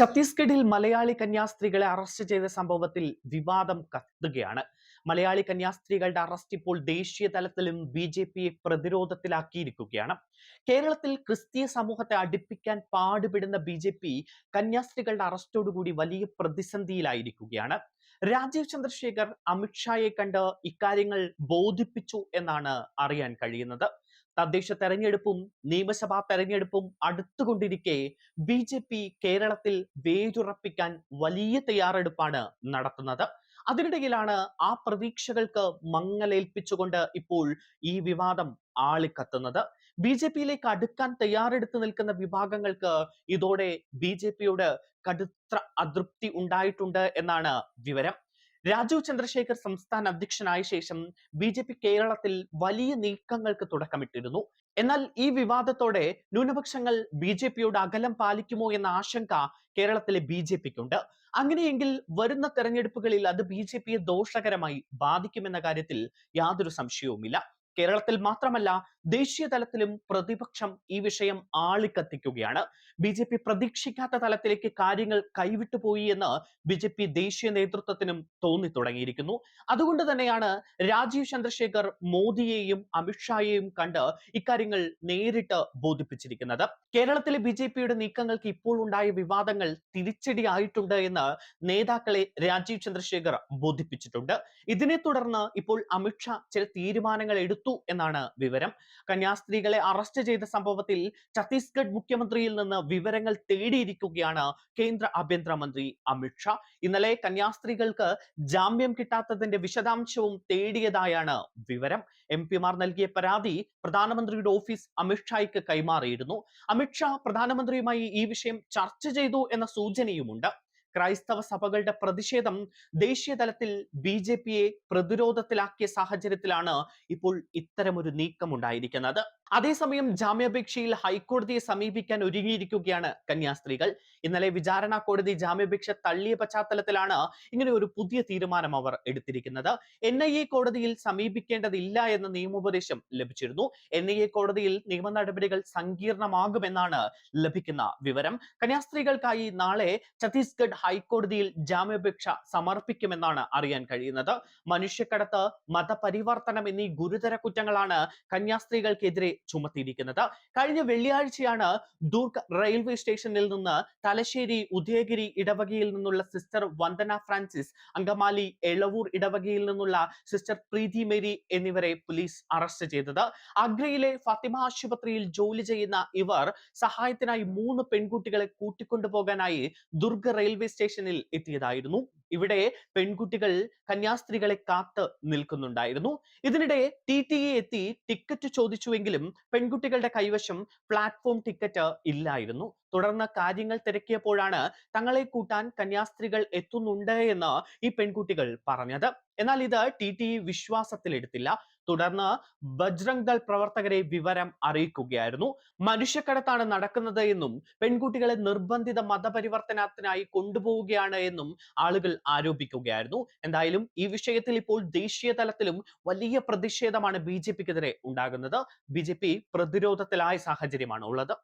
ഛത്തീസ്ഗഡിൽ മലയാളി കന്യാസ്ത്രീകളെ അറസ്റ്റ് ചെയ്ത സംഭവത്തിൽ വിവാദം കത്തുകയാണ്. മലയാളി കന്യാസ്ത്രീകളുടെ അറസ്റ്റ് ഇപ്പോൾ ദേശീയ തലത്തിലും ബി ജെ പിയെ പ്രതിരോധത്തിലാക്കിയിരിക്കുകയാണ്. കേരളത്തിൽ ക്രിസ്തീയ സമൂഹത്തെ അടുപ്പിക്കാൻ പാടുപെടുന്ന ബി ജെ പി കന്യാസ്ത്രീകളുടെ അറസ്റ്റോടുകൂടി വലിയ പ്രതിസന്ധിയിലായിരിക്കുകയാണ്. രാജീവ് ചന്ദ്രശേഖർ അമിത്ഷായെ കണ്ട് ഇക്കാര്യങ്ങൾ ബോധിപ്പിച്ചു എന്നാണ് അറിയാൻ കഴിയുന്നത്. തദ്ദേശ തെരഞ്ഞെടുപ്പും നിയമസഭാ തെരഞ്ഞെടുപ്പും അടുത്തുകൊണ്ടിരിക്കെ ബി ജെ പി കേരളത്തിൽ വേരുറപ്പിക്കാൻ വലിയ തയ്യാറെടുപ്പാണ് നടത്തുന്നത്. അതിനിടയിലാണ് ആ പ്രതീക്ഷകൾക്ക് മങ്ങലേൽപ്പിച്ചുകൊണ്ട് ഇപ്പോൾ ഈ വിവാദം ആളിക്കത്തുന്നത്. ബി ജെ പിയിലേക്ക് അടുക്കാൻ തയ്യാറെടുത്ത് നിൽക്കുന്ന വിഭാഗങ്ങൾക്ക് ഇതോടെ ബി ജെ പിയോട് കടുത്ത അതൃപ്തി ഉണ്ടായിട്ടുണ്ട് എന്നാണ് വിവരം. രാജീവ് ചന്ദ്രശേഖർ സംസ്ഥാന അധ്യക്ഷനായ ശേഷം ബി ജെ പി കേരളത്തിൽ വലിയ നീക്കങ്ങൾക്ക് തുടക്കമിട്ടിരുന്നു. എന്നാൽ ഈ വിവാദത്തോടെ ന്യൂനപക്ഷങ്ങൾ ബി ജെ അകലം പാലിക്കുമോ എന്ന ആശങ്ക കേരളത്തിലെ ബി ജെ പിക്കുണ്ട്. അങ്ങനെയെങ്കിൽ വരുന്ന തെരഞ്ഞെടുപ്പുകളിൽ അത് ബി ജെ പിയെ ദോഷകരമായി ബാധിക്കുമെന്ന കാര്യത്തിൽ യാതൊരു സംശയവുമില്ല. കേരളത്തിൽ മാത്രമല്ല ദേശീയ തലത്തിലും പ്രതിപക്ഷം ഈ വിഷയം ആളിക്കത്തിക്കുകയാണ്. ബി ജെ പി പ്രതീക്ഷിക്കാത്ത തലത്തിലേക്ക് കാര്യങ്ങൾ കൈവിട്ടുപോയി എന്ന് ബി ജെ പി ദേശീയ നേതൃത്വത്തിനും തോന്നി തുടങ്ങിയിരിക്കുന്നു. അതുകൊണ്ട് തന്നെയാണ് രാജീവ് ചന്ദ്രശേഖർ മോദിയെയും അമിത്ഷായെയും കണ്ട് ഇക്കാര്യങ്ങൾ നേരിട്ട് ബോധിപ്പിച്ചിരിക്കുന്നത്. കേരളത്തിലെ ബി ജെ പിയുടെ നീക്കങ്ങൾക്ക് ഇപ്പോൾ ഉണ്ടായ വിവാദങ്ങൾ തിരിച്ചടിയായിട്ടുണ്ട് എന്ന് നേതാക്കളെ രാജീവ് ചന്ദ്രശേഖർ ബോധിപ്പിച്ചിട്ടുണ്ട്. ഇതിനെ തുടർന്ന് ഇപ്പോൾ അമിത്ഷാ ചില തീരുമാനങ്ങൾ എടുത്തു എന്നാണ് വിവരം. കന്യാസ്ത്രീകളെ അറസ്റ്റ് ചെയ്ത സംഭവത്തിൽ ഛത്തീസ്ഗഡ് മുഖ്യമന്ത്രിയിൽ നിന്ന് വിവരങ്ങൾ തേടിയിരിക്കുകയാണ് കേന്ദ്ര ആഭ്യന്തരമന്ത്രി അമിത്ഷാ ഇന്നലെ കന്യാസ്ത്രീകൾക്ക് ജാമ്യം കിട്ടാത്തതിന്റെ വിശദാംശവും തേടിയതായാണ് വിവരം. എം പിമാർ നൽകിയ പരാതി പ്രധാനമന്ത്രിയുടെ ഓഫീസ് അമിത്ഷായ്ക്ക് കൈമാറിയിരുന്നു. അമിത്ഷാ പ്രധാനമന്ത്രിയുമായി ഈ വിഷയം ചർച്ച ചെയ്തു എന്ന സൂചനയുമുണ്ട്. ക്രൈസ്തവ സഭകളുടെ പ്രതിഷേധം ദേശീയ തലത്തിൽ ബി ജെ പിയെ പ്രതിരോധത്തിലാക്കിയ സാഹചര്യത്തിലാണ് ഇപ്പോൾ ഇത്തരമൊരു നീക്കം ഉണ്ടായിരിക്കുന്നത് അതേസമയം ജാമ്യാപേക്ഷയിൽ ഹൈക്കോടതിയെ സമീപിക്കാൻ ഒരുങ്ങിയിരിക്കുകയാണ് കന്യാസ്ത്രീകൾ. ഇന്നലെ വിചാരണ കോടതി ജാമ്യാപേക്ഷ തള്ളിയ പശ്ചാത്തലത്തിലാണ് ഇങ്ങനെ ഒരു പുതിയ തീരുമാനം അവർ എടുത്തിരിക്കുന്നത്. എൻ കോടതിയിൽ സമീപിക്കേണ്ടതില്ല എന്ന നിയമോപദേശം ലഭിച്ചിരുന്നു. എൻ കോടതിയിൽ നിയമ നടപടികൾ സങ്കീർണമാകുമെന്നാണ് ലഭിക്കുന്ന വിവരം. കന്യാസ്ത്രീകൾക്കായി നാളെ ഛത്തീസ്ഗഡ് ഹൈക്കോടതിയിൽ ജാമ്യാപേക്ഷ സമർപ്പിക്കുമെന്നാണ് അറിയാൻ കഴിയുന്നത്. മനുഷ്യക്കടത്ത് മതപരിവർത്തനം എന്നീ ഗുരുതര കുറ്റങ്ങളാണ് കന്യാസ്ത്രീകൾക്കെതിരെ ചുമത്തിയിരിക്കുന്നത്. കഴിഞ്ഞ വെള്ളിയാഴ്ചയാണ് ദുർഗ് റെയിൽവേ സ്റ്റേഷനിൽ നിന്ന് തലശ്ശേരി ഉദയഗിരി ഇടവകയിൽ നിന്നുള്ള സിസ്റ്റർ വന്ദന ഫ്രാൻസിസ് അങ്കമാലി എളവൂർ ഇടവകയിൽ നിന്നുള്ള സിസ്റ്റർ പ്രീതി മേരി എന്നിവരെ പോലീസ് അറസ്റ്റ് ചെയ്തത്. അഗ്രയിലെ ഫാത്തിമ ആശുപത്രിയിൽ ജോലി ചെയ്യുന്ന ഇവർ സഹായത്തിനായി മൂന്ന് പെൺകുട്ടികളെ കൂട്ടിക്കൊണ്ടുപോകാനായി ദുർഗ് റെയിൽവേ സ്റ്റേഷനിൽ എത്തിയതായിരുന്നു. ഇവിടെ പെൺകുട്ടികൾ കന്യാസ്ത്രീകളെ കാത്ത് നിൽക്കുന്നുണ്ടായിരുന്നു. ഇതിനിടെ ടി ടി എ എത്തി ടിക്കറ്റ് ചോദിച്ചുവെങ്കിലും പെൺകുട്ടികളുടെ കൈവശം പ്ലാറ്റ്ഫോം ടിക്കറ്റ് ഇല്ലായിരുന്നു. തുടർന്ന് കാര്യങ്ങൾ തിരക്കിയപ്പോഴാണ് തങ്ങളെ കൂട്ടാൻ കന്യാസ്ത്രീകൾ എത്തുന്നുണ്ട് എന്ന് ഈ പെൺകുട്ടികൾ പറഞ്ഞത്. എന്നാൽ ഇത് ടി ടി വിശ്വാസത്തിലെടുത്തില്ല തുടർന്ന് ബജ്രംഗ് ദൾ പ്രവർത്തകരെ വിവരം അറിയിക്കുകയായിരുന്നു. മനുഷ്യക്കടത്താണ് നടക്കുന്നത് എന്നും പെൺകുട്ടികളെ നിർബന്ധിത മതപരിവർത്തനത്തിനായി കൊണ്ടുപോവുകയാണ് എന്നും ആളുകൾ ആരോപിക്കുകയായിരുന്നു. എന്തായാലും ഈ വിഷയത്തിൽ ഇപ്പോൾ ദേശീയ തലത്തിലും വലിയ പ്രതിഷേധമാണ് ബി ജെ പിക്കെതിരെ ഉണ്ടാകുന്നത്. ബി ജെ പി പ്രതിരോധത്തിലായ സാഹചര്യമാണ് ഉള്ളത്